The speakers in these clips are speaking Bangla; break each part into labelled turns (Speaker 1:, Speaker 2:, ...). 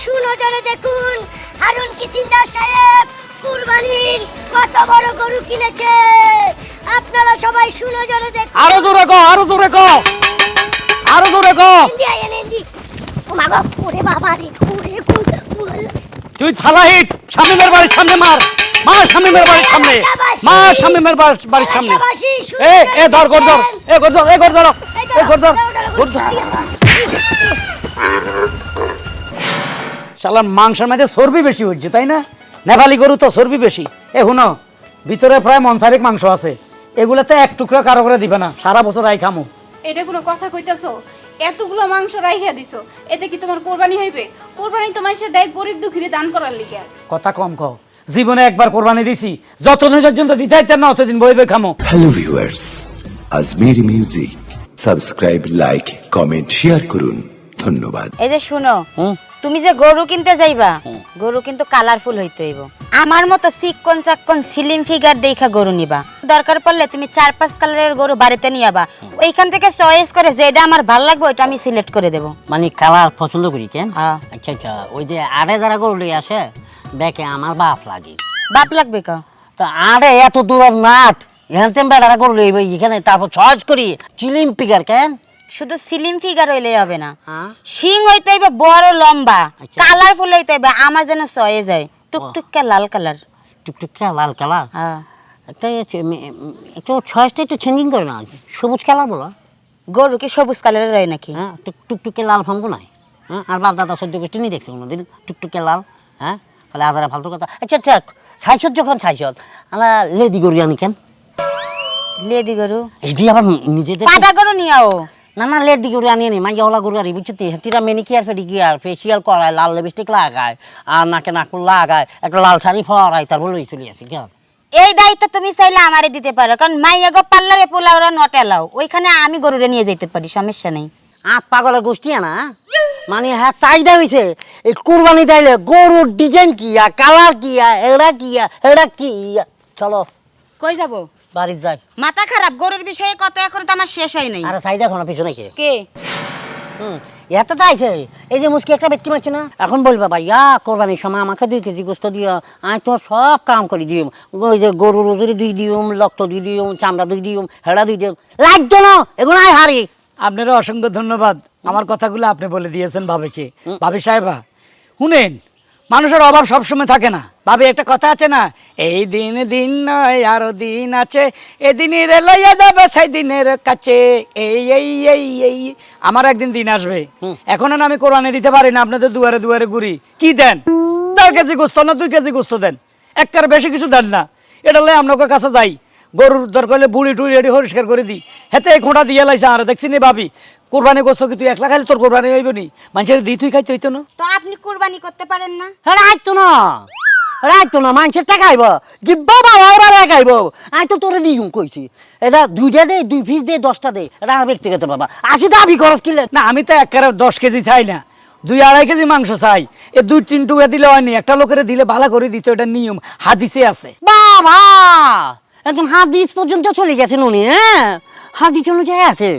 Speaker 1: সুনজরে দেখুন হারুন কিচিন্দার সাহেব কুরবানির কত বড় গরু কিনেছে আপনারা সবাই সুনজরে দেখুন
Speaker 2: আরও জোরে কো আরও জোরে কো আরও জোরে কো
Speaker 1: এনএনজি ও মা গো ওরে বাবা রে ওরে
Speaker 2: তুই থালা হিট শামিমের বাড়ির সামনে মার মার শামিমের বাড়ির সামনে মার শামিমের বাড়ির বাড়ির সামনে এ এ ধর গর ধর এ গর ধর এ গর ধর এ গর ধর গর ধর শালার মাংসের মধ্যে চর্বি বেশি হচ্ছে তাই না? নেপালি গরু তো চর্বি বেশি। এ হুনো ভিতরে প্রায় মনসারিক মাংস আছে। এগুলোতে এক টুকরো কারও করে দিবে না সারা বছর আই খামো।
Speaker 3: এটা কোনো কথা কইতাছো? এতগুলো মাংস রাইখা দিছো এতে কি তোমার কোরবানি হইবে? কোরবানি তোমার সে দেয় গরিব দুঃখীরে দান করার লিগে।
Speaker 2: কথা কম কও জীবনে একবার কোরবানি দিছি যতদিন পর্যন্ত দিতে হইতাম না অতদিন বইবে বই খামো
Speaker 4: hello viewers Ajmer music. Subscribe like comment share করুন। ধন্যবাদ।
Speaker 5: এই যে শুনো তুমি যে গরু কিনতে যাইবা গরু কিন্তু কালারফুল হইতে হইব। আমার মতো চিকন চাক্কন সিলিম ফিগার দেখা গরু নিবা। দরকার পড়লে তুমি চার পাঁচ কালারের গরু বাড়িতে নিয়ে আবা ওইখান থেকে চয়েস করে যেটা আমার ভালো লাগবে ওইটা আমি সিলেক্ট করে দেবো।
Speaker 6: মানে কালার পছন্দ করি কেন। আচ্ছা আচ্ছা ওই যে আড়ে যারা গরু লই আসে দেখে আমার বাপ লাগে।
Speaker 5: বাপ লাগবে কা?
Speaker 6: তো আরে এত দূরের নাট এখান থেকে বেড়ারা গরু লইব এখানে তারপর চয়েস করি চিলিম পিকার কেন?
Speaker 5: শুধু সিলিম ফিগার হইলে হবে না।
Speaker 6: হ্যাঁ।
Speaker 5: শিং হইতে হইবে বড় লম্বা।
Speaker 6: আচ্ছা।
Speaker 5: কালারফুল হইতে হইবে আমার যেন চয়ে যায় টুকটুকে লাল কালার
Speaker 6: টুকটুক লাল কালার
Speaker 5: হ্যাঁ
Speaker 6: একটা একটু চয়েসটা একটু চেঞ্জিং করে না সবুজ কালার বলো।
Speaker 5: গরু কি সবুজ কালারের হয় নাকি?
Speaker 6: হ্যাঁ টুক- টুকটুকে লাল ফামবো নাই? হ্যাঁ আর বাপ দাদা সদ্য গোষ্ঠী নিয়ে দেখছি কোনোদিন। টুকটুকে লাল হ্যাঁ? তাহলে আদারা ফালতু কথা। আচ্ছা আচ্ছা ছাইছত যখন ছাইছত আমরা লেদি গরু আনি কেন?
Speaker 5: লেদি গরু।
Speaker 6: এটি আবার নিজেদের
Speaker 5: পাটা গরু নিয়াও
Speaker 6: না না লেট দিকে উড়ে আনিয়ে নি মাইয়া ওলা গরু আরি বুঝছ তিরা মেনিকিয়ার ফেডিকিয়ার ফেসিয়াল করায় লাল লিপস্টিক লাগায় আর নাকে নাকুল লাগায় একটা লাল শাড়ি ফরায় তারপর লই চলে আসি কেন
Speaker 5: এই দায়িত্ব তুমি চাইলে আমারে দিতে পারো কারণ মাইয়া গো পার্লারে পোলাওরা নট এলাও ওইখানে আমি গরুরে নিয়ে যেতে পারি সমস্যা নেই।
Speaker 6: আত পাগলের গোষ্ঠী না মানে হ্যাঁ চাহিদা হয়েছে এই কুরবানি দিলে গরুর ডিজাইন কি আর কালার কি আর এড়া কি আর এড়া কি চলো।
Speaker 5: কই যাব?
Speaker 6: বাড়ির যাই।
Speaker 5: মাথা খারাপ গরুর বিষয়ে কত এখন তো আমার শেষ হয় নাই।
Speaker 6: আরে চাহিদা কোনো পিছনে কে
Speaker 5: কে?
Speaker 6: হুম এত তো আইছে এই যে মুসকি একটা বেটকি মারছে না? এখন বলবা ভাইয়া কোরবানির সময় আমাকে দুই কেজি গোস্ত দিও। আমি তো সব কাম করে দিও। ওই যে গরুর ওজুরি দুই দিও লক্ত দুই দিও চামড়া দুই দিও হেড়া দুই দিও। লাগতো না এগুলো আয় হারি
Speaker 2: আপনারও অসংখ্য ধন্যবাদ। আমার কথাগুলো আপনি বলে দিয়েছেন ভাবিকে। ভাবি সাহেবা শুনেন মানুষের অভাব সবসময় থাকে না। ভাবি একটা কথা আছে না? এই দিন দিন নয় আরও দিন আছে। এদিনই রে লইয়া যাবে সেই দিনের কাছে। এই এই এই এই। আমার একদিন দিন আসবে। এখন না আমি কোরআনে দিতে পারি না আপনাদের দুয়ারে দুয়ারে ঘুরি। কি দেন? দেড় কেজি গোস্ত না দুই কেজি গোস্ত দেন? একটার বেশি কিছু দেন না। এটা লই আপনাকে কাছে যাই। গরুর দরকার হলে বুড়ি টুড়ি এটি পরিষ্কার করে দিই। হেতে এই খোঁটা দিয়ে লাইছে আর দেখছি নি ভাবি কোরবানি গোস্ত কি তুই? একলা খাইলে তোর কোরবানি হইব নি? মানুষের দি তুই খাইতে হইতো না।
Speaker 5: তো আপনি কুরবানি করতে পারেন না?
Speaker 6: রাখতো না। রাখতো না মানুষের টাকা আইব কি বাবা ওরা রাখাইব আমি তো তোরে দিই কইছি। এটা দুইটা দে দুই পিস দে দশটা দে। এটা আমার ব্যক্তিগত বাবা। আশি দাবি খরচ কিনলে
Speaker 2: না আমি তো এক দশ কেজি চাই না। দুই আড়াই কেজি মাংস চাই। এ দুই তিন টুকরা দিলে হয়নি একটা লোকের দিলে ভালো করে দিত এটা নিয়ম। হাদিসে আছে।
Speaker 6: বাবা! একদম হাত হাদিস পর্যন্ত চলে গেছে নুনি হ্যাঁ? হাদিস অনুযায়ী আছে।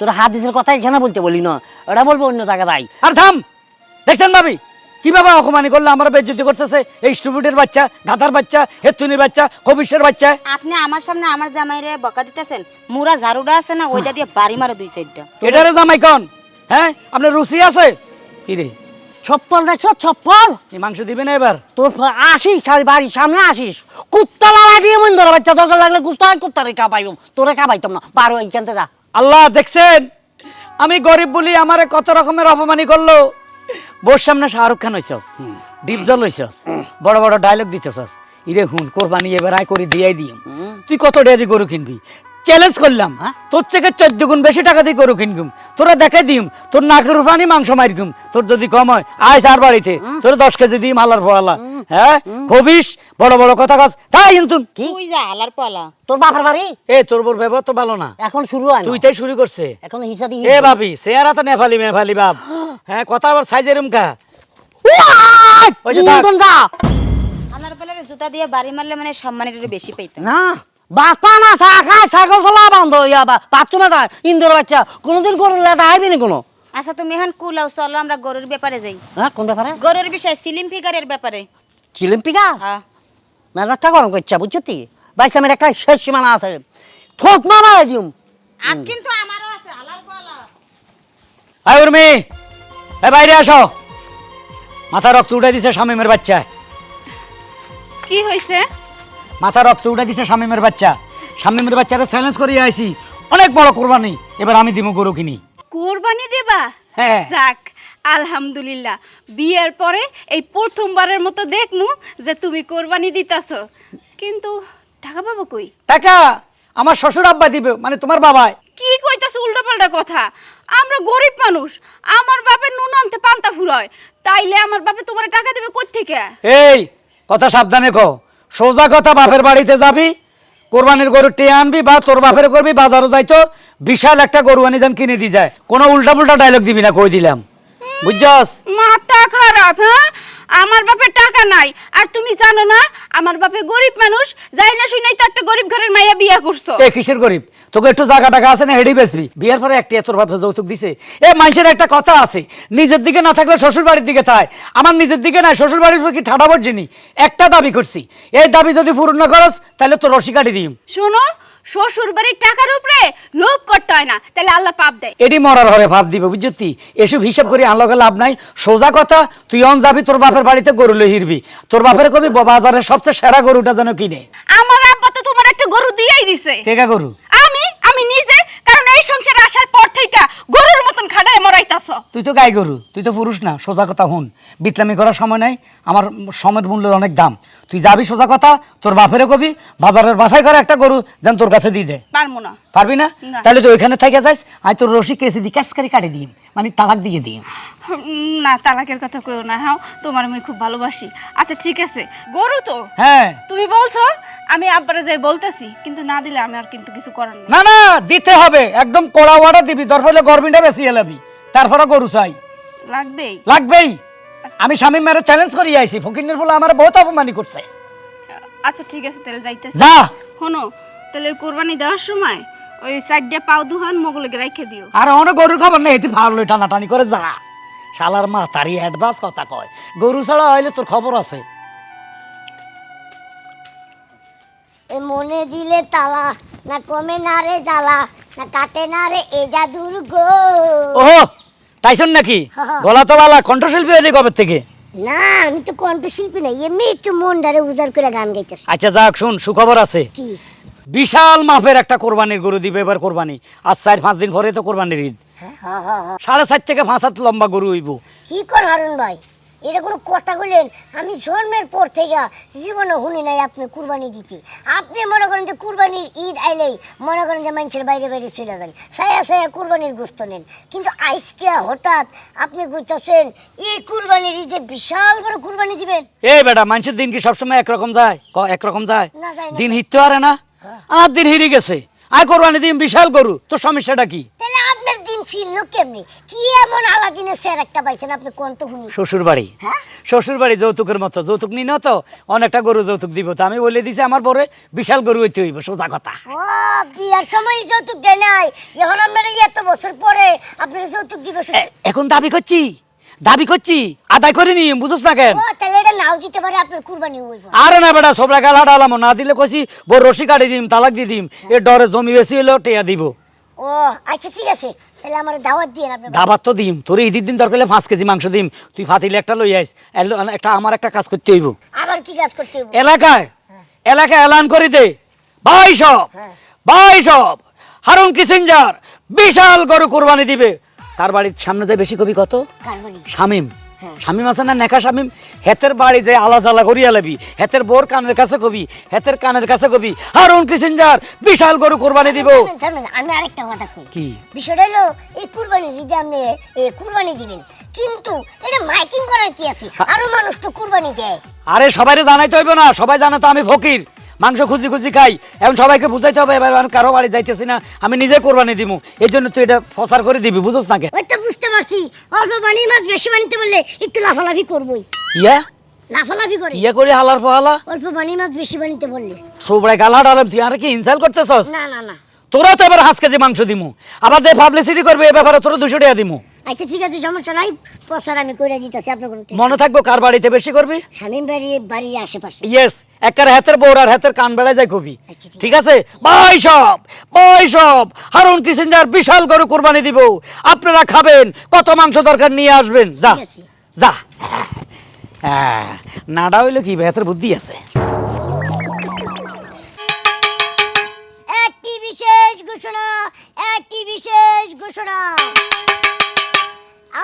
Speaker 6: তোর হাদিসের কথা এখানে বলতে বলি না ওরা বলব অন্য জায়গায় যাই।
Speaker 2: আর থাম! দেখছেন ভাবি? কীভাবে অকমানি করলে আমরা বেজ্জতি করতেছে? এই স্টুপিডের বাচ্চা গাধার বাচ্চা হেতুনির বাচ্চা কবিশের বাচ্চা।
Speaker 5: আপনি আমার সামনে আমার জামাইরে বকা দিতেছেন? মুরা ঝাড়ুটা আছে না ওইটা দিয়ে বাড়ি মারো দুই সাইডটা।
Speaker 2: এটারে জামাই কন? হ্যাঁ? আপনার রুচি আছে? কি রে
Speaker 6: ছপ্পল দেখছ ছপ্পল?
Speaker 2: এই মাংস দিবে না এবার?
Speaker 6: তোর আসিস খালি বাড়ির সামনে আসিস। কুত্তা লাগা দিয়ে মন ধরে বাচ্চা দরকার লাগলে কুত্তা কুত্তারে খাবাইব। তোরে খাবাইতাম না। পারো এইখানতে যা।
Speaker 2: আল্লাহ দেখছেন? আমি গরিব বলি আমারে কত রকমের অপমানি করল। বোর সামনে শাহরুখ খান হইছস ডিপজল হইছস বড় বড় ডায়লগ দিতেছস। ইরে হুন কোরবানি এবার আয় করে দিয়াই দিম। তুই কত দিয়ে গরু কিনবি? চ্যালেঞ্জ করলাম তোর থেকে চোদ্দ গুণ বেশি টাকা দিয়ে গরু কিনগুম। তোরা দেখাই দিম তোর নাকের পানি মাংস মারিগুম তোর যদি কম হয় আয় সার বাড়িতে। তোর দশ কেজি দিম হালার ফোয়ালা হ্যাঁ? কবিস বড় বড় কথা কাজ তাই কিন্তু
Speaker 5: তুই যা আলার পালা
Speaker 6: তোর বাপের বাড়ি?
Speaker 2: এ তোর বোর ব্যবহার তো ভালো না।
Speaker 6: এখন শুরু হয়।
Speaker 2: তুই তাই শুরু করছে।
Speaker 6: এখন হিসা দিয়ে
Speaker 2: এ ভাবি চেহারা তো নেফালি মেফালি বাপ। হ্যাঁ কথা আবার সাইজে থাক।
Speaker 6: যা!
Speaker 5: আলার পালারে জুতা দিয়ে বাড়ি মারলে মানে সম্মানের একটু বেশি পাইতাম।
Speaker 6: না বাপা না চা খায় ছাগল ফলা বন্ধ ইয়া বা ইন্দোর বাচ্চা কোনোদিন গরুর লেদা আইবি না কোনো?
Speaker 5: আচ্ছা তুমি এখন কুলাও চলো আমরা গরুর ব্যাপারে যাই।
Speaker 6: হ্যাঁ কোন ব্যাপারে?
Speaker 5: গরুর বিষয়ে সিলিম ফিগারের ব্যাপারে।
Speaker 6: চিলিম
Speaker 5: হ্যাঁ।
Speaker 6: মেজাজটা গরম করছে বুঝছ তুই আমার একটা শেষ সীমানা আছে। থোক মারা দিম
Speaker 5: আর কিন্তু আমারও আছে আলার পালা।
Speaker 2: আয় উর্মি এ বাইরে আসো। মাথা রক্ত উঠে দিছে শামিমের বাচ্চা
Speaker 3: কি হয়েছে
Speaker 2: মাথা রক্ত উঠে দিছে শামিমের বাচ্চা। শামিমের বাচ্চারা চ্যালেঞ্জ করিয়ে আইছি। অনেক বড় কোরবানি। এবার আমি দিব গরু কিনি।
Speaker 3: কোরবানি দেবা?
Speaker 2: হ্যাঁ।
Speaker 3: যাক আলহামদুলিল্লাহ। বিয়ের পরে এই প্রথমবারের মতো দেখমু যে তুমি কোরবানি দিতাছো। কিন্তু টাকা পাবো কই?
Speaker 2: টাকা আমার শ্বশুর আব্বা দিবে মানে তোমার বাবাই।
Speaker 3: কি কইতাছো উল্টোপাল্টা কথা? আমরা গরিব মানুষ। আমার বাপের নুন আনতে পান্তা ফুরয়। তাইলে আমার বাপে তোমার টাকা দেবে কই থেকে?
Speaker 2: এই কথা সাবধানে কো সোজা কথা বাপের বাড়িতে যাবি কোরবানির গরু টেয়ে আনবি বা তোর বাপের করবি বাজারও যাইতো বিশাল একটা গরু আনি যান কিনে দিয়ে যায়। কোনো উল্টা পুল্টা ডায়লগ দিবি না কই দিলাম। বুঝছস?
Speaker 3: মাথা খারাপ হ্যাঁ? আমার বাপের টাকা নাই আর তুমি জানো না আমার বাপে গরিব মানুষ যাই না শুনেই তো একটা গরিব ঘরের মাইয়া বিয়া করছ।
Speaker 2: এ কিসের গরিব? তোকে একটু জায়গা টাকা আছে না হেডি বেচবি? বিয়ের পরে একটি তোর বাপে যৌতুক দিছে। এ মানুষের একটা কথা আছে নিজের দিকে না থাকলে শ্বশুর বাড়ির দিকে থায়। আমার নিজের দিকে নাই শ্বশুর বাড়ির উপর কি ঠাডা পড়ছিনি? একটা দাবি করছি এই দাবি যদি পূরণ না করস তাহলে তোর রসি কাটি দিম।
Speaker 3: শোনো শ্বশুর বাড়ির টাকার উপরে লোভ করতে হয় না তাহলে আল্লাহ পাপ দেয়।
Speaker 2: এডি মরার হরে ভাব দিবে বুঝছি এসব হিসাব করে আনলকে লাভ নাই। সোজা কথা তুই অন যাবি তোর বাপের বাড়িতে গরু লই হিরবি। তোর বাপের কবি বাজারের সবচেয়ে সেরা গরুটা যেন কিনে।
Speaker 3: আমার আব্বা তো তোমার একটা গরু দিয়েই দিছে।
Speaker 2: কেকা গরু?
Speaker 3: আমি নিজে কারণ এই সংসারে আসার পর থেকে গরুর মতন খাটায় মরাইতাছ
Speaker 2: তুই তো গাই গরু তুই তো পুরুষ না সোজা কথা হুন। বিতলামি করার সময় নাই আমার সময়ের মূল্যের অনেক দাম। তুই যাবি সোজা কথা তোর বাপের কবি বাজারের বাছাই করে একটা গরু যেন তোর কাছে দিয়ে দে।
Speaker 3: পারব না।
Speaker 2: পারবি না। তাহলে তুই ওইখানে থেকে যাস আমি তোর রসি কেসে দিই ক্যাশ করে কাটি দিই। মানে তালাক দিয়ে দিই।
Speaker 3: না তালাকের কথা কইও না হ্যাঁ তোমার আমি খুব ভালোবাসি। আচ্ছা ঠিক আছে গরু তো?
Speaker 2: হ্যাঁ।
Speaker 3: তুমি বলছো আমি আব্বারে যাই বলতেছি কিন্তু না দিলে আমি আর কিন্তু কিছু করার না
Speaker 2: না দিতে হবে একদম কড়া ওয়াটা দিবি দরকার হলে গরমিটা বেশি এলাবি তারপরে গরু চাই।
Speaker 3: লাগবেই।
Speaker 2: লাগবেই। আমি স্বামী মেরে চ্যালেঞ্জ করি আইছি ফকিনের বলে আমার বহুত অপমানি করছে।
Speaker 3: আচ্ছা ঠিক আছে তাহলে যাইতেছি।
Speaker 2: যা।
Speaker 3: শোনো তাহলে কোরবানি দেওয়ার সময় ওই সাইডটা পাও দুহান মোগলকে রেখে দিও।
Speaker 2: আর অনেক গরুর খবর নেই তুই ভালো টানাটানি করে যা। শালার মা তারই অ্যাডভান্স কথা কয়। গরু ছাড়া হইলে তোর খবর আছে।
Speaker 1: এ মনে দিলে তালা না কমে না রে জ্বালা না কাটে না রে এ জাদুর গো।
Speaker 2: ওহো! টাইসন নাকি? গলা তো বালা কণ্ঠশিল্পী হইলে কবে থেকে?
Speaker 1: না আমি তো কণ্ঠশিল্পী না এমনি একটু মন ডারে উজাড় করে গান গাইতেছি।
Speaker 2: আচ্ছা যাক শুন সুখবর আছে।
Speaker 1: কি?
Speaker 2: বিশাল মাপের একটা কোরবানির গরু দিবে এবার কোরবানি। আজ চার পাঁচ দিন পরে তো কোরবানির ঈদ। সাড়ে চার থেকে পাঁচ হাত লম্বা গরু হইব।
Speaker 1: কি কর হারুন ভাই? এটা কোনো কথা বললেন আমি জন্মের পর থেকে জীবনে শুনি নাই আপনি কুরবানি দিতে। আপনি মনে করেন যে কুরবানির ঈদ আইলেই মনে করেন যে মানুষের বাইরে বাইরে চলে যান। সায়া সায়া কুরবানির গোস্ত নেন। কিন্তু আইসকে হঠাৎ আপনি বুঝতেছেন এই কুরবানির ঈদে বিশাল বড় কুরবানি দিবেন?
Speaker 2: এই বেটা মানুষের দিন কি সবসময় একরকম যায়? ক একরকম যায়?
Speaker 1: না, যায় না।
Speaker 2: দিন হিটতে পারে না? আর দিন হিরি গেছে। আয় কোরবানি দিন বিশাল গরু। তোর সমস্যাটা কি?
Speaker 1: ফিরলো কেমনি? কি এমন আলাদিনের স্যার একটা পাইছেন? আপনি কোন তো শুনি।
Speaker 2: শ্বশুর বাড়ি
Speaker 1: হ্যাঁ?
Speaker 2: শ্বশুর বাড়ি যৌতুকের মতো। যৌতুক নি না তো অনেকটা গরু যৌতুক দিব তো। আমি বলে দিছি আমার বরে বিশাল গরু হইতে হইব সোজা কথা।
Speaker 1: ও বিয়ার সময় যৌতুক দেয় নাই। এখন আপনার এত বছর পরে আপনার যৌতুক দিব
Speaker 2: এখন দাবি করছি দাবি করছি আদায় করে নি বুঝছ না কেন?
Speaker 1: তাহলে এটা নাও দিতে পারে আপনার কুরবানি হইব।
Speaker 2: আরে না বেটা সবরা গাল হাঁটালাম না দিলে কইছি বড় রশি কাটি দিম তালাক দিয়ে দিম। এ ডরে জমি বেশি হইল টেয়া দিব।
Speaker 1: ও আচ্ছা ঠিক আছে। তাহলে আমার দাওয়াত দিয়ে আপনি
Speaker 2: দাবার তো দিম। তোর ঈদের দিন দরকার হলে পাঁচ কেজি মাংস দিম। তুই ফাতিলে একটা লই আইস। একটা আমার একটা কাজ করতে হইব।
Speaker 1: আবার কি কাজ করতে হইব?
Speaker 2: এলাকায় এলাকায় এলান করে দে। ভাই সব ভাই সব। হারুন কিসেঞ্জার বিশাল গরু কোরবানি দিবে। তার বাড়ির সামনে যায় বেশি কবি কত? শামিম। শামিম আছে না নেকা শামিম হেতের বাড়ি যে আলা জ্বালা করিয়া লাবি হেতের বোর কানের কাছে কবি হেতের কানের কাছে কবি হারুন কিসেঞ্জার বিশাল গরু কোরবানি দিব।
Speaker 1: আমি আরেকটা কথা কই।
Speaker 2: কি?
Speaker 1: বিষয়টা হলো এই কুরবানি ঈদে আপনি কুরবানি দিবেন কিন্তু এটা মাইকিং করার কি আছে? আরও মানুষ তো কুরবানি দেয়।
Speaker 2: আরে সবাইরে জানাইতে হইব না সবাই জানে তো আমি ফকির। মাংস খুঁজি খুঁজি খাই। এখন সবাইকে বুঝাইতে হবে এবার আমি কারও বাড়ি যাইতেছি না। আমি নিজে কোরবানি দিব এই জন্য তুই এটা ফসার করে দিবি বুঝোস না কে?
Speaker 1: ওই তো বুঝতে পারছি। অল্প বানি মাছ বেশি বানিতে বললে একটু লাফালাফি করবই।
Speaker 2: ইয়া?
Speaker 1: লাফালাফি করে।
Speaker 2: ইয়া করে হালার ফহালা?
Speaker 1: অল্প বানি মাছ বেশি বানিতে বললে।
Speaker 2: সোবড়ায় গালা ডালাম তুই আর কি ইনসাল করতেছস?
Speaker 1: না না না।
Speaker 2: তোরা তো এবার হাঁস কেজি মাংস দিমু। আবার যে পাবলিসিটি করবে এ ব্যাপারে তোরা দুশো টাকা দিমু।
Speaker 1: আচ্ছা ঠিক আছে সমস্যা নাই। প্রচার আমি করে দিতেছি আপনার কোনো tension
Speaker 2: মনে থাকব কার বাড়িতে বেশি করবি?
Speaker 1: স্বামীর বাড়ি বাড়ির আশেপাশে।
Speaker 2: ইয়েস একার হাতের বউর আর হাতের কান বেড়ায় যায় খুবই।
Speaker 1: আচ্ছা, ঠিক
Speaker 2: ঠিক আছে? বাই সব বাই সব। হারুন কিসেঞ্জার বিশাল গরু কোরবানি দিব। আপনারা খাবেন কত মাংস দরকার নিয়ে আসবেন। যা
Speaker 1: ঠিক আছে।
Speaker 2: যা। হ্যাঁ নাডা হইল কি বেহাতের বুদ্ধি আছে।
Speaker 1: একটি বিশেষ ঘোষণা একটি বিশেষ ঘোষণা।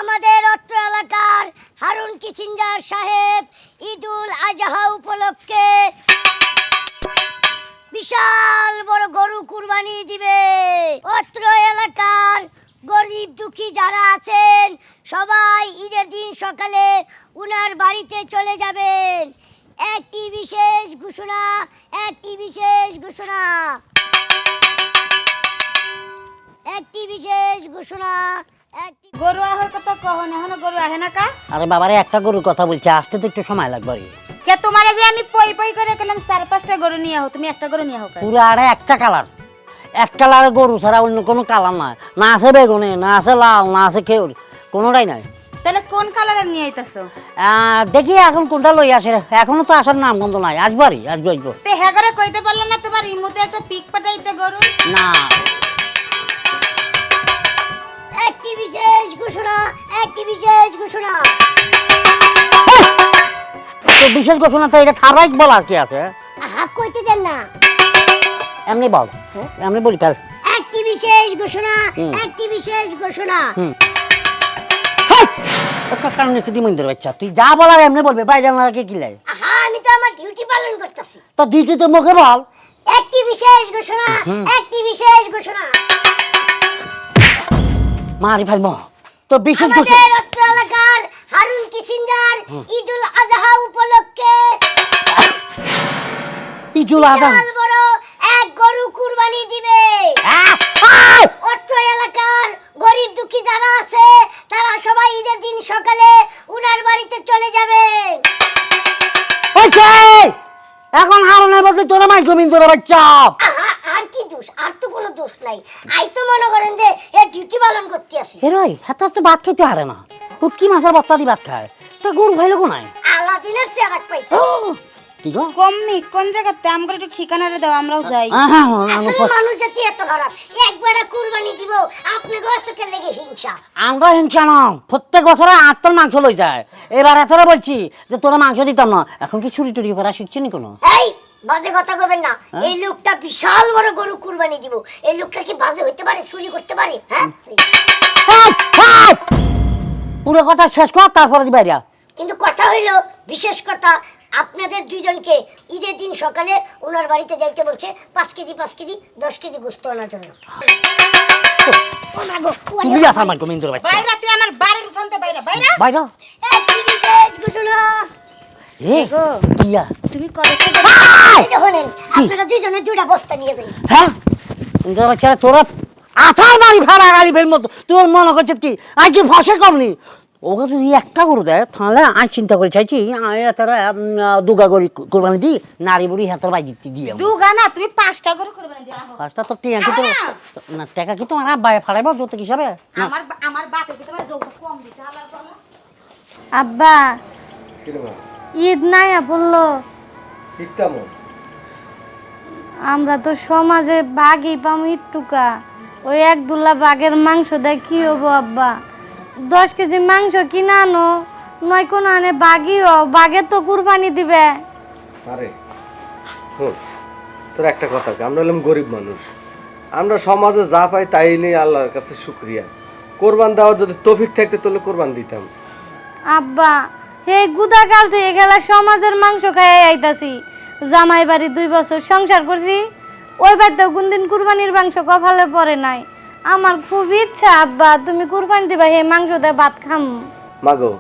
Speaker 1: আমাদের অত্র এলাকার হারুন কিসিঞ্জার সাহেব ঈদুল আজহা উপলক্ষে বিশাল বড় গরু কুরবানি দিবে। অত্র এলাকার গরিব দুঃখী যারা আছেন, সবাই ঈদের দিন সকালে উনার বাড়িতে চলে যাবেন। একটি বিশেষ ঘোষণা, একটি বিশেষ ঘোষণা। একটি বিশেষ ঘোষণা
Speaker 5: গরু আহার কথা এখনও গরু আহে না কা?
Speaker 6: আরে বাবারে একটা গরুর কথা বলছে আসতে তো একটু সময় লাগবে রে।
Speaker 5: কে তোমারে যে আমি পই পই করে গেলাম চার পাঁচটা গরু নিয়ে আহো তুমি একটা গরু নিয়ে আহো
Speaker 6: পুরো আরে একটা কালার। এক গরু ছাড়া অন্য কোনো কালার নাই। না আছে বেগুনে না আছে লাল না আছে কোনোটাই নাই।
Speaker 5: তাহলে কোন কালারের নিয়ে আইতাছো?
Speaker 6: দেখি এখন কোনটা লই আসে। এখনও তো আসার নাম গন্ধ নাই। আসবারই আসব আসব
Speaker 5: তে হ্যাঁ করে কইতে পারলে না তোমার ইমুতে একটা পিক পাঠাইতে গরু?
Speaker 6: না।
Speaker 1: একটি বিশেষ ঘোষণা একটি বিশেষ ঘোষণা।
Speaker 6: তো বিশেষ ঘোষণা তো এটা থারাই বলার কি আছে?
Speaker 1: হাফ কইতে দেন না।
Speaker 6: এমনি বল এমনি বলি ফেল
Speaker 1: একটি বিশেষ ঘোষণা একটি বিশেষ ঘোষণা।
Speaker 6: কারণে মন্দির বাচ্চা তুই যা বলার এমনি বলবে বাইরে জানার কি
Speaker 1: আহা আমি তো আমার ডিউটি পালন করতেছি।
Speaker 6: তো তো মুখে বল।
Speaker 1: একটি বিশেষ ঘোষণা একটি বিশেষ ঘোষণা।
Speaker 6: মারি ফেলব। তো বিশেষ
Speaker 1: আমাদের এলাকার হারুন কিসিঞ্জার ঈদুল আজহা উপলক্ষে বড় এক গরু কুরবানি দিবে! অত্র এলাকার গরিব দুঃখী যারা আছে তারা সবাই ঈদের দিন সকালে উনার বাড়িতে চলে যাবে!
Speaker 6: এখন হারানোর বদলে তোরা মাই তোরা বাচ্চা।
Speaker 1: আর কি দোষ? আর তো কোনো দোষ নাই। আই তো মনে করেন যে এ ডিউটি পালন করতে আসি।
Speaker 6: হেরোই হাতে তো ভাত খেতে হারে না। কুটকি মাছের বস্তা দি ভাত খায়। তা গরু খাইলো কো নাই
Speaker 1: আলাদিনের চেরাক পাইছে
Speaker 5: কোন জায়গাতে? একটু ঠিকানারে দাও আমরাও যাই।
Speaker 6: আহা, আমি
Speaker 1: আসলে মানুষ জাতি এত খারাপ। একবার কুরবানি দিব আপনি গতকে লেগে হিংসা?
Speaker 6: আমরা হিংসা না প্রত্যেক বছরে মাংস লই যায়। এবার বলছি যে তোরা মাংস দিতাম না। এখন কি চুরি টুরি করা শিখছি নি কোনো?
Speaker 1: এই বাজে কথা করবেন না। এই লোকটা বিশাল বড় গরু কুরবানি দিব। এই লোকটা কি বাজে হইতে পারে চুরি করতে পারে? হ্যাঁ!
Speaker 6: পুরো কথা শেষ কর তারপরে দিবা
Speaker 1: কিন্তু কথা হইল বিশেষ কথা আপনাদের দুইজনকে ঈদের দিন সকালে ওনার বাড়িতে যাইতে বলছে পাঁচ কেজি পাঁচ কেজি দশ কেজি গোস্ত আনার জন্য। ও মা গো, ও
Speaker 6: তুমি আসার মাই গোবিন্দর বাচ্চা।
Speaker 5: বাইরা তুই আমার বাড়ির উঠানতে বাইরা বাইরা।
Speaker 6: বাইর।
Speaker 1: একটি বিশেষ ঘোষণা।
Speaker 6: রে
Speaker 5: গো।
Speaker 6: কিয়া
Speaker 5: তুমি কবে থেকে
Speaker 1: এই যে শোনেন, আপনারা দুইজনে দুইটা বস্তা নিয়ে যাই।
Speaker 6: হ্যাঁ? তোরা আসার ভাড়া গাড়ি ফেল মতো তোর মনে করছিস কি? আজ কি ফসে কমনি? ওকে যদি একটা করে দেয় তাহলে আমি চিন্তা করে চাইছি আমি তারা দুগা গড়ি কোরবানি দিই নারী বুড়ি হাতের বাই দিতে দিয়ে
Speaker 5: দু গানা তুমি পাঁচটা করে করবে না
Speaker 6: পাঁচটা তো টিয়া কিন্তু
Speaker 5: না।
Speaker 6: না টাকা কি তোমার আব্বাই ফাড়াইব যৌতুক হিসাবে?
Speaker 5: আমার আমার বাপে কি তোমার যৌতুক কম দিছে আল্লাহর
Speaker 7: আব্বা ঈদ নাই বলল। আমরা তো সমাজে বাঘই পাম ইটুকা ওই এক দুলা বাঘের মাংস দেয় কি হব আব্বা? দশ কেজি মাংস কিনা আনো নয় কোনো আনে বাঘিও বাঘে তো কুরবানি দিবে।
Speaker 8: আরে শোন তোর একটা কথা কি, আমরা হলাম গরিব মানুষ। আমরা সমাজে যা পাই তাই নিয়ে আল্লাহর কাছে শুক্রিয়া। কোরবান দেওয়ার যদি তফিক থাকতে তাহলে কোরবান দিতাম।
Speaker 7: আব্বা এই গুদাকাল থেকে গেলা সমাজের মাংস খাই আইতাছি। জামাই বাড়ি দুই বছর সংসার করছি ওই বাড়িতেও কোনদিন কুরবানির মাংস কপালে পড়ে নাই। আমার খুব ইচ্ছা আব্বা তুমি কুরবানি দিবা হে মাংস দিয়ে ভাত খাম।
Speaker 8: মাগো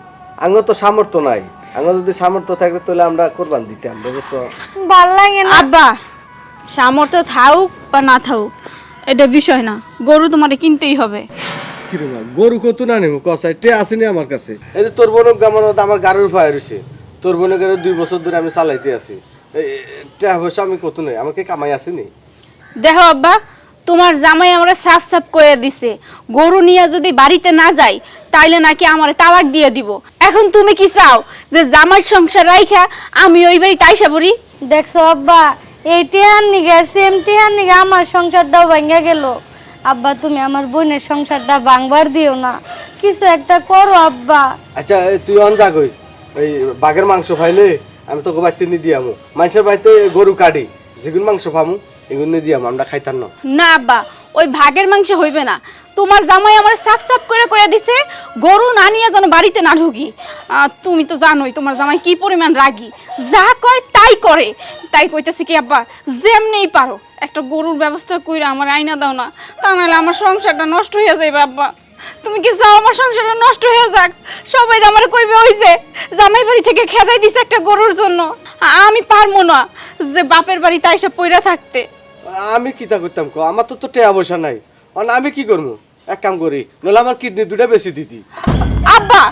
Speaker 8: আঙ্গ তো সামর্থ্য নাই। আঙ্গ যদি সামর্থ্য থাকতে তাহলে আমরা কোরবান দিতাম বুঝছ?
Speaker 7: ভালো লাগে না।
Speaker 3: আব্বা সামর্থ্য থাকুক বা না থাকুক এটা বিষয় না। গরু তোমারে কিনতেই হবে।
Speaker 8: কিরে মা গরু কত না নেব কসাই টে আসেনি আমার কাছে? এই যে তোর বোনক গামান আমার গাড়ির উপায় রয়েছে তোর গাড়ি দুই বছর ধরে আমি চালাইতে আছি। এই টা পয়সা আমি কত নেই আমাকে কামাই আসেনি
Speaker 3: দেখো আব্বা তোমার জামাই আমরা সাফ সাফ করে দিছে। গরু নিয়ে যদি বাড়িতে না যাই তাইলে নাকি আমার তালাক দিয়ে দিব। এখন তুমি কি চাও যে জামাই সংসার রাইখা আমি ওই বাড়ি তাইসা পড়ি?
Speaker 7: দেখছ আব্বা এই টিহার নিগে সেম টিহার নিগে আমার সংসারটাও ভাঙ্গা গেল। আব্বা তুমি আমার বোনের সংসারটা ভাঙবার দিও না। কিছু একটা করো আব্বা।
Speaker 8: আচ্ছা তুই অন যা কই। ওই বাঘের মাংস খাইলে আমি তোকে বাড়িতে নিয়ে দিয়ামু। মানুষের বাড়িতে গরু কাটি যেগুলো মাংস পামু এগুলো দিয়াম আমরা খাইতাম না।
Speaker 3: না আব্বা, ওই ভাগের মাংস হইবে না। তোমার জামাই আমার সাফ সাফ করে কয়ে দিছে, গরু না নিয়ে যেন বাড়িতে না ঢুকি। তুমি তো জানোই তোমার জামাই কি পরিমাণ রাগী। যা কয় তাই করে। তাই কইতেছি কি আব্বা, যেমনেই পারো, একটা গরুর ব্যবস্থা কইরা আমার আইনা দাও না। তা নাহলে আমার সংসারটা নষ্ট হয়ে যাবে আব্বা। তুমি কি চাও আমার সংসারটা নষ্ট হয়ে যাক? সবাই আমার কইবে হইছে জামাই বাড়ি থেকে খেদাই দিছে একটা গরুর জন্য। আমি পারব না যে বাপের বাড়ি তাই সব পইরা থাকতে।
Speaker 8: আমি কি তা করতাম কো? আমার তো তো টেয়া পয়সা নাই। অন আমি কি করব? এক কাম করি নলে আমার কিডনি দুটা বেশি দিতি।
Speaker 3: আব্বা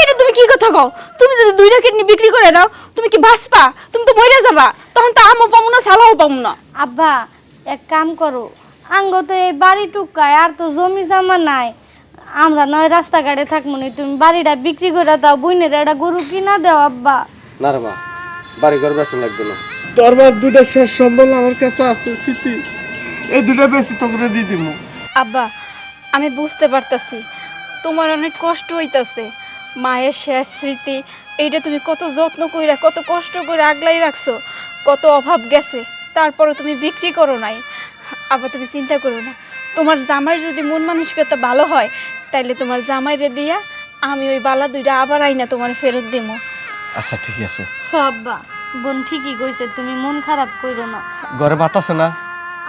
Speaker 3: এটা তুমি কি কথা কও? তুমি যদি দুইটা কিডনি বিক্রি করে দাও তুমি কি বাঁচবা? তুমি তো মরে যাবা। তখন তো আমও পাবো না সালাও পাবো না।
Speaker 7: আব্বা এক কাম করো। আঙ্গ তো এই বাড়ি টুকায় আর তো জমি জমা নাই। আমরা নয় রাস্তাঘাটে থাকব না তুমি বাড়িটা বিক্রি করে দাও বইনের একটা গরু কিনা দাও আব্বা।
Speaker 8: না রে মা বাড়ি ঘর বেসন লাগবে না। তোর মা দুটা শেষ সম্বল আমার কাছে আছে স্মৃতি। এই দুটা বেশি তো করে দিয়ে দিব।
Speaker 3: আব্বা আমি বুঝতে পারতাছি। তোমার অনেক কষ্ট হইতাছে। মায়ের শেষ স্মৃতি এইটা তুমি কত যত্ন কইরা কত কষ্ট করে আগলাই রাখছো। কত অভাব গেছে তারপরে তুমি বিক্রি করো নাই। আবার তুমি চিন্তা করো না। তোমার জামাইয়ের যদি মন মানসিকতা ভালো হয় তাইলে তোমার জামাইরে দিয়া আমি ওই বালা দুইটা আবার আইনা তোমার ফেরত দিব
Speaker 8: আচ্ছা ঠিক আছে।
Speaker 7: হ আব্বা। বোন ঠিকই কইছে তুমি মন খারাপ কইরো না।
Speaker 8: ঘরে ভাত আছে না?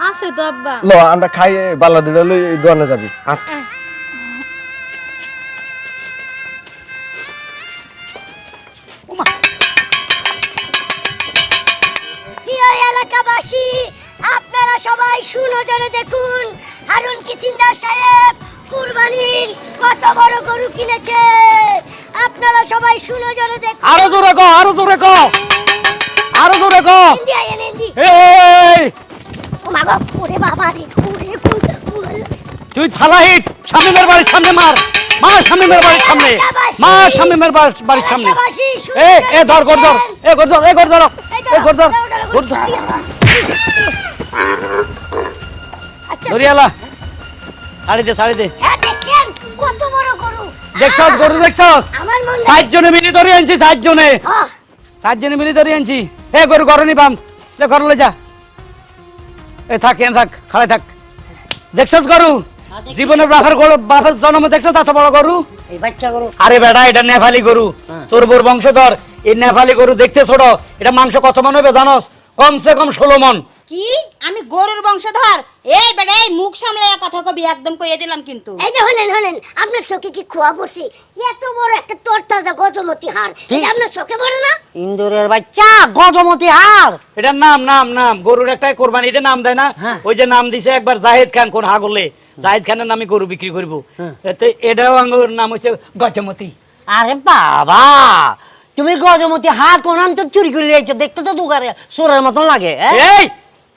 Speaker 7: আছে তো আব্বা।
Speaker 8: ল আমরা খাই বালা দুইটা লই দোকানে যাবি। আট।
Speaker 1: সবাই সুনজরে দেখুন
Speaker 2: আরও জোরে কো আরও জোরে কো আরও জোরে কো
Speaker 1: ইন্দি আইয়েন ইন্দি
Speaker 2: এই
Speaker 1: ও মা গো ওরে বাবা রে ওরে
Speaker 2: তুই থালা হিট শামিমের বাড়ির সামনে মার। মার শামিমের বাড়ির সামনে। মার শামিমের বাড়ির- সামনে। এ এ ধর গর ধর। এ গর ধর এ গর ধর। এ গর ধর। গর ধর
Speaker 1: আচ্ছা।
Speaker 2: ধরিয়ালা ছাড়ি দে ছাড়ি দে।
Speaker 1: হ্যাঁ দেখছেন? কত গরু।
Speaker 2: দেখছস গরু দেখছস? সাত জনে মিলি ধরে আনছি সাত জনে
Speaker 1: হ্যাঁ
Speaker 2: সাত জনে মিলি ধরে আনছি। এ গরু ঘরে নিবাম যা ঘরে লই যা। এ থাক এ থাক খাড়াই থাক। দেখছস গরু? জীবনের বাপের গরু বাপের জন্ম দেখছস? এত বড় গরু?
Speaker 6: এই বাচ্চা গরু।
Speaker 2: আরে বেটা এটা নেপালি গরু। তোর বোর বংশধর। এই নেপালি গরু দেখতে ছোট। এটা মাংস কত মন হবে জানোস? কমসে কম ষোলো মন।
Speaker 5: কি? আমি গরুর বংশধর। এই বেটা এই মুখ সামলাইয়া কথা কবি একদম কইয়ে দিলাম কিন্তু।
Speaker 1: এই যে হলেন হলেন আপনার চোখে কি খোয়া পড়ছি এত বড় একটা তরতাজা গজমতি হার। এটা আপনার চোখে পড়ে না?
Speaker 6: ইন্দুরের বাচ্চা গজমতি হার।
Speaker 2: এটার নাম নাম নাম। গরুর একটা এটা নাম দেয় না?
Speaker 6: হ্যাঁ।
Speaker 2: ওই যে নাম দিছে একবার জাহেদ খান কোন হাগলে। জাহেদ খানের নামে গরু বিক্রি করব। এতে এটাও আঙ্গুর নাম হচ্ছে গজমতি।
Speaker 6: আরে বাবা! তুমি গজমতি হার কোন তো চুরি করে লিয়েছো দেখতে তো দুগারে চোরের মতন লাগে হ্যাঁ?
Speaker 2: এই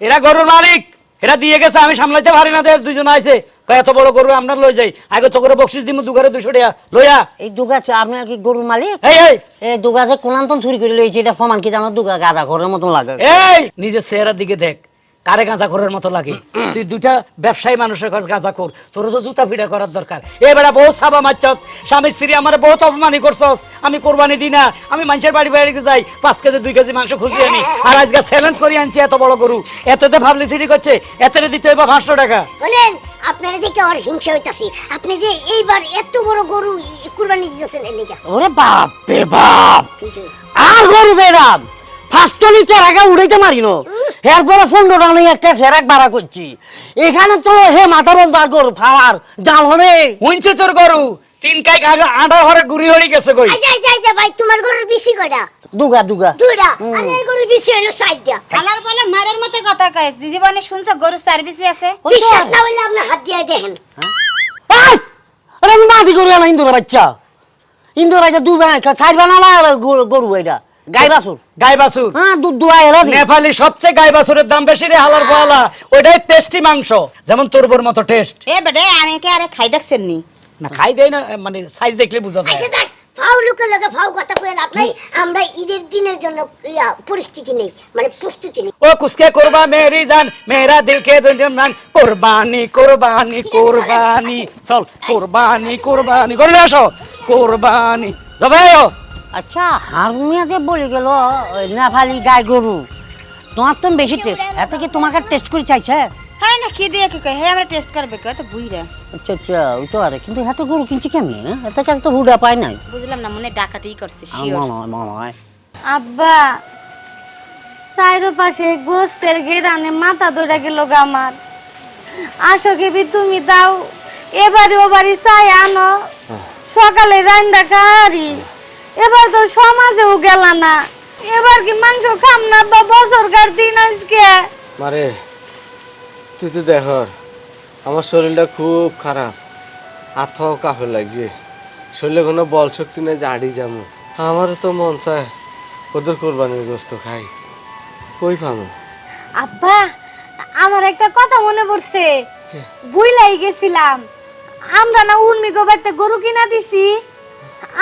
Speaker 2: এরা গরুর মালিক এরা দিয়ে গেছে আমি সামলাইতে পারি না দুজন আইছে। এত বড় গরু আমরা লই যাই আগে তো করে বকশিস দিমু দুগারে দুশো টাকা লইয়া।
Speaker 6: এই দুগা আপনার কি গরুর মালিক?
Speaker 2: এই এই।
Speaker 6: এই দুগা যে কোনান্তন চুরি করে লইছে এটা প্রমাণ কি জানো দুগা গাঁদা ঘরের মতন লাগে।
Speaker 2: এই নিজের চেহারার দিকে দেখ। কারে গাঁজা করার মতো লাগে? তুই দুইটা ব্যবসায়ী মানুষের কাছে গাঁজা কর তোর তো জুতা ফিটা করার দরকার। এ বেড়া বহু সাবা মারছত স্বামী স্ত্রী আমার বহুত অপমানি করছস আমি কোরবানি দিই না আমি মানুষের বাড়ি বাড়িতে যাই পাঁচ কেজি দুই কেজি মাংস খুঁজি আনি আর আজকে চ্যালেঞ্জ করে আনছি এত বড় গরু। এততে পাবলিসিটি করছে এততে দিতে হইবা পাঁচশো টাকা।
Speaker 1: আপনারা দেখে আর হিংসা হইতাছি। আপনি যে এইবার এত বড় গরু কুরবানি দিতেছেন এর লিগা।
Speaker 6: ওরে বাপ! রে বাপ আর গরু বেরাম ফার্স্টলি চেরাকে উড়াইতে মারিনো। এরপরে পনেরো টাকা একটা ফেরাক ভাড়া করছি। এখানে তো হে মাথা বন্ধ আর গরু জাল হবে
Speaker 2: তোর গরু। তিন কাই আগে আটা ঘরে গুড়ি হয়ে গেছে কই?
Speaker 1: আচ্ছা আচ্ছা আচ্ছা ভাই তোমার গরুর বেশি কয়টা?
Speaker 6: দুগা দুগা।
Speaker 1: দুইটা আর এই গরুর বেশি হলো চারটা।
Speaker 5: খালার বলে মারের মতো কথা কয়। জীবনে শুনছো গরুর সার্ভিসই আছে।
Speaker 1: বিশ্বাস না হইলে আপনার হাত দিয়ে দেখেন।
Speaker 6: এই! আরে আমি গরু না ইন্দুর বাচ্চা। ইন্দুর গরু এটা। গাই বাছুর
Speaker 2: গাই বাছুর
Speaker 6: হ্যাঁ দুধ দোয়া এলো
Speaker 2: নেপালি সবচেয়ে গাই বাছুরের দাম বেশি রে হালার বালা টেস্টি মাংস। যেমন তোরবর মতো টেস্ট
Speaker 5: এ বেটে আমি খাই দেখছেন নি?
Speaker 2: মানে সাইজ দেখলে ও কুসকে করবা মেরি জান মেরা দিল কে দুজন কোরবানি কোরবানি কোরবানি চল কোরবানি কোরবানি। করে আসো। কোরবানি। জবাইও
Speaker 6: আচ্ছা হারমিয়া যে বলে গেল ওই নেপালি গাই গরু তোমার তো বেশি টেস্ট এত কি তোমাকে টেস্ট করে চাইছে?
Speaker 5: হ্যাঁ না কি দিয়ে কি হ্যাঁ আমরা টেস্ট করবে কয় তো বুইরা
Speaker 6: আচ্ছা আচ্ছা ওই তো আরে কিন্তু এত গরু কিনছি কেমনি? হ্যাঁ? এত কাল তো হুডা পায় নাই।
Speaker 5: বুঝলাম না মনে ডাকাতেই করছে শিওর
Speaker 7: আব্বা সাইডো পাশে গোস্তের গেরানে মাথা ধরে গেল গা আমার। আসো কেবি তুমি দাও। এবারে ও বাড়ি চাই আনো। সকালে রান্না কারি। এবার তো সমাজেও গেল না। এবার কি মাংস খাম না বা বছর কার দিন আজকে?
Speaker 8: মারে তুই তো দেখ আমার শরীরটা খুব খারাপ। আত্মাও কাফে লাগছে। শরীরে কোনো বল শক্তি নেই জাড়ি যাব। আমারও তো মন চায় ওদের কোরবানির গোস্ত খাই। কই পাবো?
Speaker 7: আব্বা আমার একটা কথা মনে পড়ছে। বুইলাই গেছিলাম। আমরা না উর্মি গোবাইতে গরু কিনা দিছি।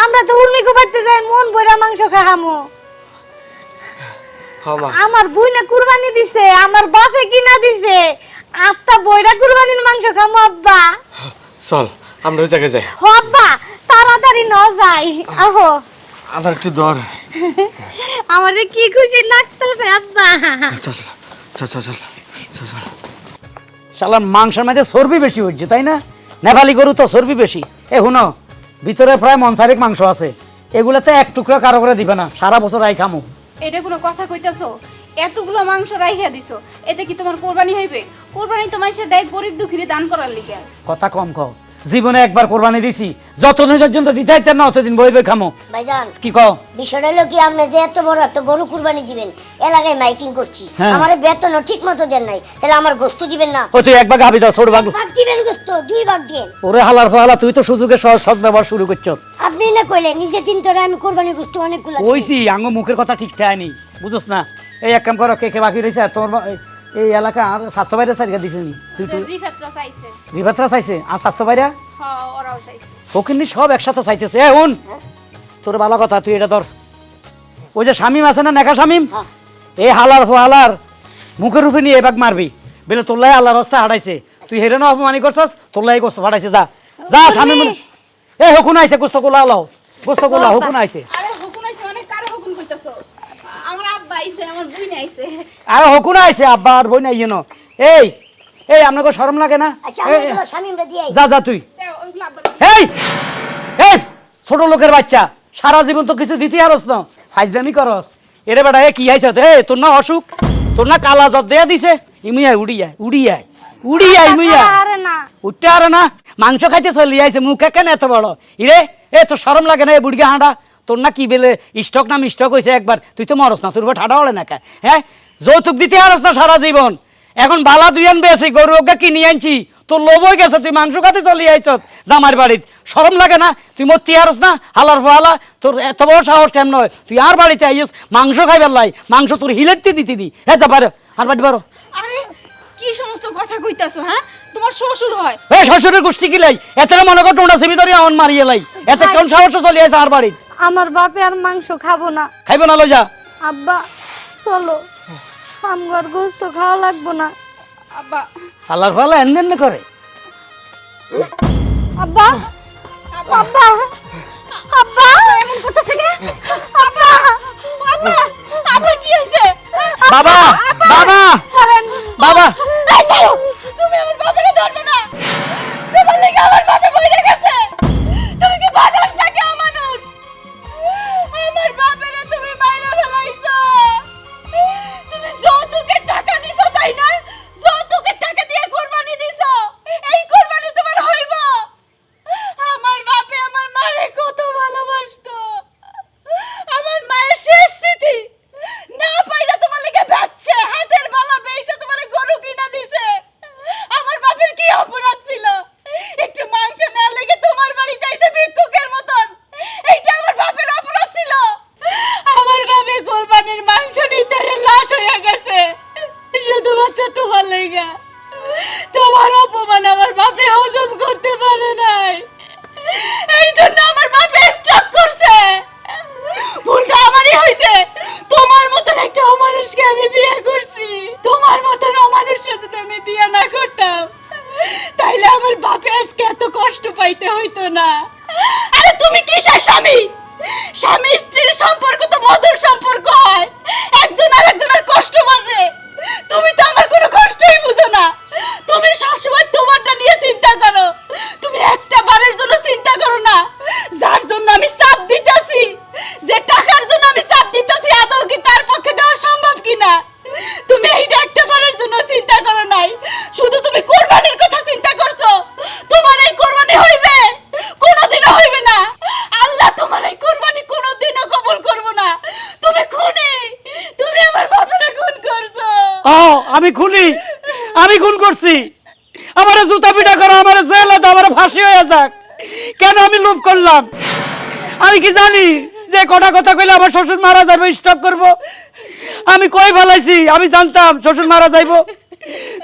Speaker 7: আমরা তো উর্মি গোবাইতে যাই মন বইরা মাংস খাহামো।
Speaker 8: হমা
Speaker 7: আমার বুই না কুরবানি দিছে আমার বাপে কিনা দিছে। আত্মা বইরা কুরবানির মাংস খামো আব্বা।
Speaker 8: চল আমরা ওই জায়গায় যাই।
Speaker 7: হ আব্বা তাড়াতাড়ি ন যাই। আহো।
Speaker 8: আমার একটু দর
Speaker 7: আমার যে কি খুশি লাগতেছে আব্বা।
Speaker 8: চল চল চল চল চল চল।
Speaker 2: শালার মাংসের মধ্যে চর্বি বেশি হচ্ছে তাই না? নেপালি গরু তো চর্বি বেশি। এ শুনো ভিতরে প্রায় মনসারিক মাংস আছে। এগুলাতে এক টুকরা কারও করে দিবে না সারা বছর রাই খামু।
Speaker 3: এটা কোনো কথা কইতাছো? এতগুলো মাংস রাইখা দিছো এতে কি তোমার কোরবানি হইবে? কোরবানি তোমার সে দেখ গরিব দুঃখীরে দান করার লিগে।
Speaker 2: কথা কম কও। জীবনে একবার কোরবানি দিছি। যতদিন পর্যন্ত দিতে হইতেন না অতদিন বইবে খামো।
Speaker 1: ভাইজান
Speaker 2: কি কও?
Speaker 1: বিষয়টা হলো কি আপনি যে এত বড় একটা গরু কুরবানি দিবেন এলাকায় মাইকিং করছি।
Speaker 2: হ্যাঁ।
Speaker 1: আমার বেতনও ঠিক মতো দেন নাই তাহলে আমার গোস্ত দিবেন না।
Speaker 2: ও তুই একবার গাবি দাও ছোট ভাগ।
Speaker 1: ভাগ দিবেন গোস্ত দুই ভাগ দিন।
Speaker 2: ওরে হালার ফালা তুই তো সুযোগে সৎ সৎ ব্যবহার শুরু করছ।
Speaker 1: আপনি না কইলে নিজে দিন তোরে আমি কোরবানি গোস্ত অনেকগুলো দিবো।
Speaker 2: কইছি আঙ্গ মুখের কথা ঠিক থায়নি বুঝছ না? এই এক কাম করো কে কে বাকি রয়েছে আর তোমার বা- এই- এই এলাকা আর স্বাস্থ্য বাইরে সারিকা দিছে নি তুই তুই
Speaker 3: রিফাত্রা চাইছে।
Speaker 2: আর স্বাস্থ্য বাইরে?
Speaker 3: হ ওরাও চাইছে।
Speaker 2: ওখানে সব একসাথে চাইতেছে। এ হুন তোর ভালো কথা তুই এটা ধর। ওই যে শামিম আছে না নেকা শামিম?
Speaker 1: হ্যাঁ।
Speaker 2: এই হালার ফালার মুখের উপরে নিয়ে এবার মারবি। বেলে তোল্লাই আল্লাহ রাস্তা হারাইছে তুই হেরে না অপমানি করছস তোল্লাই গোস্ত ফাটাইছে যা। যা শামিম এ হুকুন আইছে গোস্ত গোলা আলাও গোস্ত গোলা হুকুন আইছে।
Speaker 3: আরে হুকুন আইছে মানে কারে হুকুন কইতাছো? আইছে আমার বুই আইছে।
Speaker 2: আরে হুকুন আইছে আব্বা আর বই নাই যেন এই এই আপনাকে শরম লাগে না?
Speaker 1: আচ্ছা।
Speaker 2: যা যা তুই। এই এই ছোট লোকের বাচ্চা সারা জীবন তো কিছু দিতে হারস না। ফাইজদামি করস। এরে বেটা এ কি আইছত এ তোর না অসুখ? তোর না কালা জত দেয়া দিছে? ইমুই আয় উড়ি আয় উড়ি আয় উড়ি আয় ইমুই আয়।
Speaker 7: আরে না।
Speaker 2: উঠতে আরে না। মাংস খাইতে চলি আইছে মুখে কেন এত বড়? ইরে এ তোর শরম লাগে না এ বুড়িকে হাঁটা? তোর না কি বেলে স্টক নাম মিস্টক হয়েছে একবার? তুই তো মরস না তোর উপর ঠাডা হলে না কা? হ্যাঁ? যৌতুক দিতে হারস না সারা জীবন। এখন বালা দুই আনবে আছি গরু ওকে কিনে আনছি। তোর লোভ হয়ে গেছে তুই মাংস খাতে চলি আইছ। জামার বাড়িত। শরম লাগে না? তুই মরতে হারস না? হালার ফালা তোর এত বড় সাহস কেমন নয়? তুই আর বাড়িতে আইস মাংস খাইবার লাই। মাংস তোর হিলেটতে দিতি নি হ্যাঁ যা পারো আর বাড়ি পারো
Speaker 3: আরে কি সমস্ত কথা কইতাছো হ্যাঁ? তোমার শ্বশুর হয়।
Speaker 2: এ শ্বশুরের গোষ্ঠী কিলাই এতে মনে কর টোটা সিবি ধরে মারিয়ে লাই। এতে কোন সাহস চলে আসে আর বাড়িত?
Speaker 7: আমার বাপে আর মাংস খাব না।
Speaker 2: খাইবে না যা
Speaker 7: আব্বা চলো। আমগর গোস্ত খাওয়া লাগবো না।
Speaker 3: আব্বা।
Speaker 2: আল্লাহর ফালা এন এন করে।
Speaker 7: আব্বা আব্বা আব্বা।
Speaker 3: এমন করতেছে কে? আব্বা আব্বা আব্বা কি হইছে
Speaker 2: বাবা বাবা।
Speaker 7: ছাড়েন।
Speaker 2: বাবা।
Speaker 3: এই ছাড়ো। তুমি আমার বাপেরে ধরবে না। তোমার লেগে আমার বাপে মরে গেছে। তুমি কি বাদাস না
Speaker 2: আমি খুনি। আমি খুন করছি। আমার জুতা পিটা করা, আমার জেল হতো আমার ফাঁসি হয়ে যাক। কেন আমি লোভ করলাম? আমি কি জানি যে কটা কথা কইলে আমার শ্বশুর মারা যাবে স্টক করব? আমি কই ফেলাইছি? আমি জানতাম শ্বশুর মারা যাইব।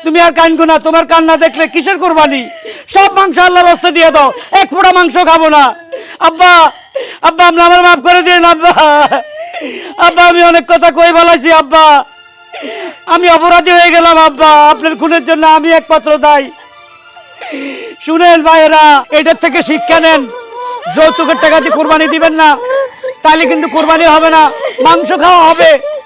Speaker 2: তুমি আর কানকো না, তোমার কান্না দেখলে কিসের কোরবানি? সব মাংস আল্লাহর রাস্তা দিয়ে দাও, এক ফোঁটা মাংস খাব না। আব্বা আব্বা, আপনি আমার মাফ করে দিন, আব্বা। আব্বা, আমি অনেক কথা কই ফেলাইছি, আব্বা। আমি অপরাধী হয়ে গেলাম, আব্বা। আপনার খুনের জন্য আমি একমাত্র দায়ী। শুনেন ভাইয়েরা এটার থেকে শিক্ষা নেন। যৌতুকের টাকা দিয়ে কোরবানি দিবেন না। তাহলে কিন্তু কোরবানি হবে না। মাংস খাওয়া হবে।